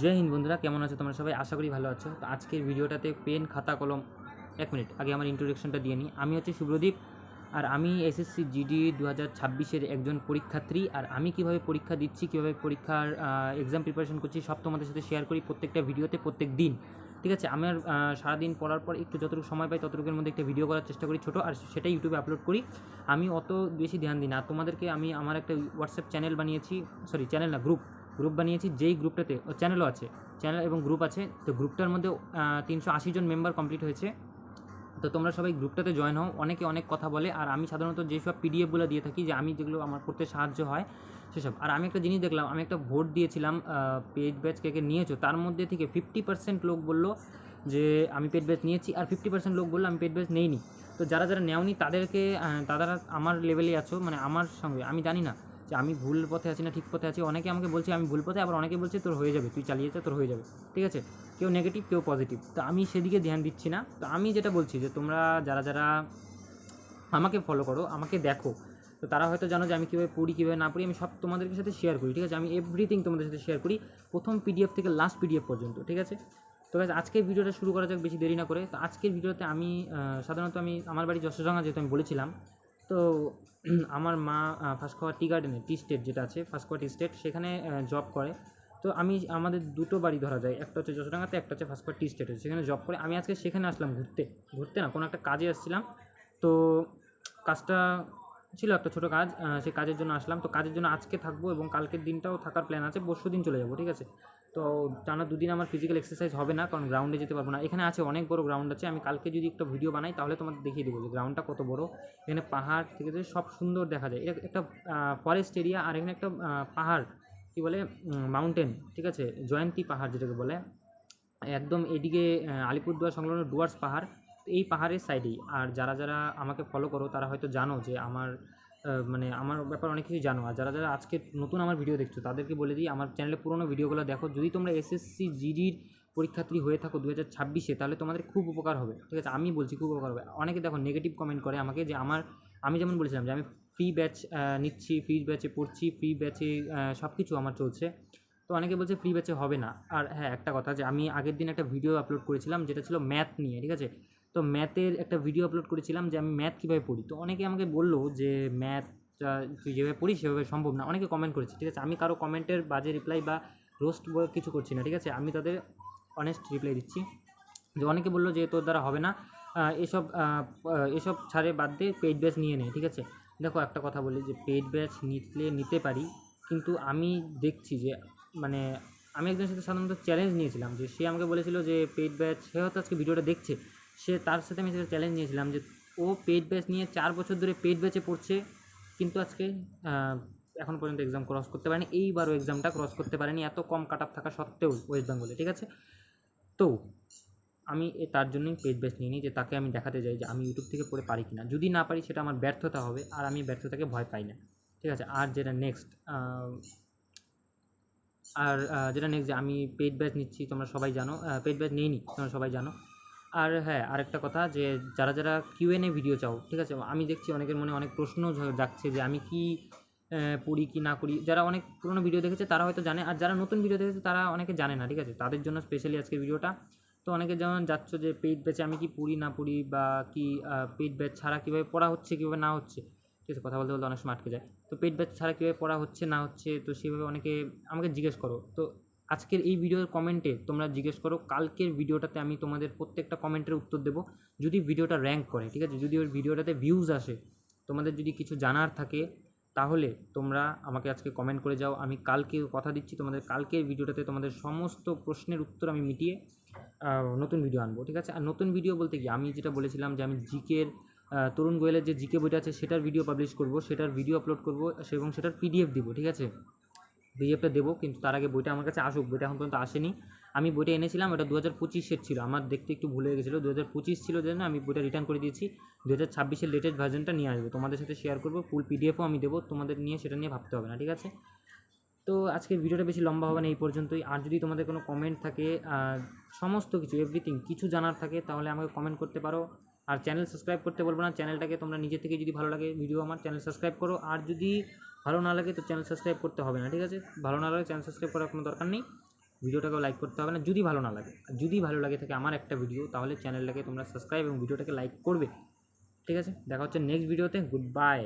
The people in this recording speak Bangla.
জয় হিন্দ বন্ধুরা, কেমন আছো তোমরা সবাই? আশা করি ভালো আছো। তো আজকের ভিডিওটাতে পেন, খাতা, কলম, এক মিনিট, আগে আমার ইন্ট্রোডাকশনটা দিয়ে নিই। আমি হচ্ছে শুভ্রদীপ আর আমি এসএসসি জিডি দু হাজার ছাব্বিশের একজন পরীক্ষার্থী। আর আমি কীভাবে পরীক্ষা দিচ্ছি, কীভাবে পরীক্ষার এক্সাম প্রিপারেশন করছি, সব তোমাদের সাথে শেয়ার করি প্রত্যেকটা ভিডিওতে, প্রত্যেক দিন। ঠিক আছে? আমার সারাদিন পড়ার পর একটু যতটুকু সময় পাই, ততটুকুর মধ্যে একটা ভিডিও করার চেষ্টা করি ছোটো, আর সেটাই ইউটিউবে আপলোড করি। আমি অত বেশি ধ্যান দিই না। তোমাদেরকে আমি, আমার একটা হোয়াটসঅ্যাপ চ্যানেল বানিয়েছি সরি চ্যানেল না গ্রুপ গ্রুপ বানিয়েছি, যেই গ্রুপটাতে চ্যানেলও আছে চ্যানেল এবং গ্রুপ আছে, তো গ্রুপটার মধ্যে তিনশো আশি জন মেম্বার কমপ্লিট হয়েছে। তো তোমরা সবাই গ্রুপটাতে জয়েন হও, অনেকে অনেক কথা বলে, আর আমি সাধারণত যেসব পিডিএফগুলো দিয়ে থাকি, যে আমি যেগুলো আমার করতে সাহায্য হয়, সেসব। আর আমি একটা জিনিস দেখলাম, আমি একটা ভোট দিয়েছিলাম পেজ ব্যাচ কে কে নিয়েছো, তার মধ্যে থেকে ফিফটি পার্সেন্ট লোক বলল যে, আমি পেড ব্যাচ নিয়েছি, আর ফিফটি পার্সেন্ট লোক বলল, আমি পেড ব্যাচ নেইনি। তো যারা যারা নেওনি, তাদেরকে তারা আমার লেভেলে আছো মানে আমার সঙ্গে, আমি জানি না। যে আমি ভুল পথে আছি না ঠিক পথে আছি। অনেকে আমাকে বলছে আমি ভুল পথে আবার অনেকে বলছে তোর হয়ে যাবে তুই চালিয়ে যা তোর হয়ে যাবে। ঠিক আছে? কেউ নেগেটিভ কেউ পজিটিভ তো আমি সেদিকে ধ্যান দিচ্ছি না। তো আমি যেটা বলছি যে তোমরা যারা যারা আমাকে ফলো করো আমাকে দেখো তো তারা হয়তো জানো যে আমি কীভাবে পড়ি কীভাবে না পড়ি আমি সব তোমাদের সাথে শেয়ার করি ঠিক আছে? আমি এভরিথিং তোমাদের সাথে শেয়ার করি প্রথম পিডিএফ থেকে লাস্ট পিডিএফ পর্যন্ত ঠিক আছে? তো guys, আজকের ভিডিওটা শুরু করা যাক বেশি দেরি না করে। তো আজকের ভিডিওতে আমি সাধারণত আমি আমার বাড়ি যশোরডাঙ্গা যেহেতু আমি বলেছিলাম তো আমার মা ফাঁসকোয়া টি গার্ডেনে টি স্টেট যেটা আছে ফাঁসকোয়া টি স্টেট সেখানে জব করে। তো আমি, আমাদের দুটো বাড়ি ধরা যায়, একটা হচ্ছে যশোরডাঙ্গাতে, একটা হচ্ছে ফাঁসকোয়া টি স্টেটে সেখানে জব করে, আমি আজকে সেখানে আসলাম ঘুরতে ঘুরতে না, কোনো একটা কাজে আসছিলাম। তো কাজটা ছিল একটা ছোটো কাজ সেই কাজের জন্য আসলাম। তো কাজের জন্য আজকে থাকব এবং কালকের দিনটাও থাকার প্ল্যান আছে পরশু দিন চলে যাব, ঠিক আছে? তো টানা দুদিন আমার ফিজিক্যাল এক্সারসাইজ হবে না, কারণ গ্রাউন্ডে যেতে পারব না। এখানে আছে অনেক বড় গ্রাউন্ড আছে, আমি কালকে যদি একটা ভিডিও বানাই, তাহলে তোমাদের দেখিয়ে দেবো যে গ্রাউন্ডটা কত বড়। এখানে পাহাড় থেকে সব সুন্দর দেখা যায়। একটা ফরেস্ট এরিয়া আর এখানে একটা পাহাড়, কী বলে মাউন্টেন ঠিক আছে? জয়ন্তী পাহাড় যেটাকে বলে। একদম এদিকে আলিপুরদুয়ার সংলগ্ন ডুয়ার্স পাহাড়, এই পাহাড়ের সাইডেই আর যারা যারা আমাকে ফলো করো, তারা হয়তো জানো যে আমার মানে আমার ব্যাপার অনেক কিছু জানো। আর যারা যারা আজকে নতুন আমার ভিডিও দেখছ, তাদেরকে বলে দিই, আমার চ্যানেলে পুরোনো ভিডিওগুলো দেখো। যদি তোমরা এসএসসি জিডির পরীক্ষার্থী হয়ে থাকো দু হাজার ছাব্বিশে, তাহলে তোমাদের খুব উপকার হবে। ঠিক আছে? আমি বলছি খুব উপকার হবে। অনেকে দেখো নেগেটিভ কমেন্ট করে আমাকে যে আমার, আমি যেমন বলেছিলাম যে আমি ফ্রি ব্যাচ নিচ্ছি ফ্রি ব্যাচে পড়ছি ফ্রি ব্যাচে সব কিছু আমার চলছে। তো অনেকে বলছে ফ্রি ব্যাচে হবে না। আর হ্যাঁ একটা কথা যে আমি আগের দিন একটা ভিডিও আপলোড করেছিলাম, যেটা ছিল ম্যাথ নিয়ে, ঠিক আছে? তো ম্যাথের একটা ভিডিও আপলোড করেছিলাম যে আমি ম্যাথ কীভাবে পড়ি। তো অনেকে আমাকে বলল যে ম্যাথ তুই যেভাবে পড়িস সেভাবে সম্ভব না। অনেকে কমেন্ট করেছে, ঠিক আছে? আমি কারও কমেন্টের বাজে রিপ্লাই বা রোস্ট কিছু করছি না, ঠিক আছে? আমি তাদের অনেস্ট রিপ্লাই দিচ্ছি। যে অনেকে বলল যে তোর দ্বারা হবে না এসব এসব ছাড়ে বাদ দিয়ে পেইড ব্যাচ নিয়ে নে, ঠিক আছে? দেখো, একটা কথা বলি যে পেইড ব্যাচ নিতে নিতে পারি, কিন্তু আমি দেখছি যে মানে আমি একজনের সাথে সাধারণত চ্যালেঞ্জ নিয়েছিলাম যে সে আমাকে বলেছিল যে পেইড ব্যাচ সে হয়তো আজকে ভিডিওটা দেখছে সে তার সাথে আমি সেটা চ্যালেঞ্জ নিয়েছিলাম যে ও পেইড ব্যাচ নিয়ে চার বছর ধরে পেইড ব্যাচে পড়ছে, কিন্তু আজকে এখন পর্যন্ত এক্সাম ক্রস করতে পারেনি, এইবারও এক্সামটা ক্রস করতে পারেনি, এত কম কাট অফ থাকা সত্ত্বেও ওয়েস্ট বেঙ্গলে ঠিক আছে? তো, আমি তার জন্যই পেজ ব্যাচ নিয়ে নিই যে তাকে আমি দেখাতে যাই যে আমি ইউটিউব থেকে পড়ে পারি কিনা। যদি না পারি সেটা আমার ব্যর্থতা হবে, আর আমি ব্যর্থতাকে ভয় পাই না, ঠিক আছে? আর যেটা নেক্সট আর যেটা নেক্সট যে আমি পেড ব্যাচ নিচ্ছি, তোমরা সবাই জানো পেড ব্যাচ নিইনি, তোমরা সবাই জানো আর হ্যাঁ আরেকটা কথা যে যারা যারা কিউএনএ ভিডিও চাও, ঠিক আছে? আমি দেখছি অনেকের মনে অনেক প্রশ্ন জাগছে যে আমি কি পড়ি কি না করি। যারা অনেক পুরনো ভিডিও দেখেছে তারা হয়তো জানে, আর যারা নতুন ভিডিও দেখেছে তারা অনেকে জানে না, ঠিক আছে? তাদের জন্য স্পেশালি আজকের ভিডিওটা তো অনেকে যেমন যাচ্ছ যে পেইড ব্যাচে আমি কি পড়ি না পড়ি বা কি পেইড ব্যাচ ছাড়া কীভাবে পড়া হচ্ছে, কীভাবে না হচ্ছে, ঠিক আছে? কথা বলতে বলতে অনেক সময় আটকে যায়। তো পেইড ব্যাচ ছাড়া কীভাবে পড়া হচ্ছে, না হচ্ছে, তো সেভাবে অনেকে আমাকে জিজ্ঞেস করো। তো আজকের এই ভিডিওর কমেন্টে তোমরা জিজ্ঞেস করো, কালকের ভিডিওটাতে আমি তোমাদের প্রত্যেকটা কমেন্টের উত্তর দেবো। যদি ভিডিওটা র্যাঙ্ক করে, ঠিক আছে? যদি ওই ভিডিওটাতে ভিউজ আসে, তোমাদের যদি কিছু জানার থাকে, তাহলে তোমরা আমাকে আজকে কমেন্ট করে যাও। আমি কালকে কথা দিচ্ছি, তোমাদের কালকের ভিডিওটাতে তোমাদের সমস্ত প্রশ্নের উত্তর আমি মিটিয়ে নতুন ভিডিও আনব, ঠিক আছে? আর নতুন ভিডিও বলতে কি? আমি যেটা বলেছিলাম যে আমি জিকের তরুণ গোয়েলের যে জিকে বইটা আছে, সেটার ভিডিও পাবলিশ করব, সেটার ভিডিও আপলোড করব এবং সেটার পিডিএফ দিব, ঠিক আছে? পিডিএফটা দেবো, কিন্তু তার আগে বইটা আমার কাছে আসুক, বইটা এখন পর্যন্ত আসেনি। আমি বইটা এনেছিলাম, এটা দু হাজার ছিল, আমার দেখতে একটু ভুলে গেছিল। দু হাজার পঁচিশ ছিল জন্য আমি বইটা রিটার্ন করে দিয়েছি। দু হাজার ছাব্বিশের লেটেস্ট ভার্জনটা নিয়ে আসব। তোমাদের সাথে শেয়ার করব ফুল পিডিএফও আমি দেবো, তোমাদের নিয়ে সেটা নিয়ে ভাবতে হবে না, ঠিক আছে? তো আজকের ভিডিওটা বেশি লম্বা হবে না, এই পর্যন্তই। আর যদি তোমাদের কোনো কমেন্ট থাকে সমস্ত কিছু এভরিথিং কিছু জানার থাকে, তাহলে আমাকে কমেন্ট করতে পারো। আর চ্যানেল সাবস্ক্রাইব করতে বলব না। চ্যানেলটাকে তোমরা নিজে থেকে যদি ভালো লাগে ভিডিও আমার চ্যানেল সাবস্ক্রাইব করো। আর যদি ভালো না লাগে তো চ্যানেল সাবস্ক্রাইব করতে হবে না, ঠিক আছে? ভালো না লাগে চ্যানেল সাবস্ক্রাইব করার কোনো দরকার নেই। ভিডিওটাকেও লাইক করতে হবে না। যদি ভালো না লাগে যদি ভালো লাগে থাকে আমার একটা ভিডিও তাহলে চ্যানেলটাকে তোমরা সাবস্ক্রাইব এবং ভিডিওটাকে লাইক করবে। ঠিক আছে? দেখা হচ্ছে নেক্সট ভিডিওতে গুড বাই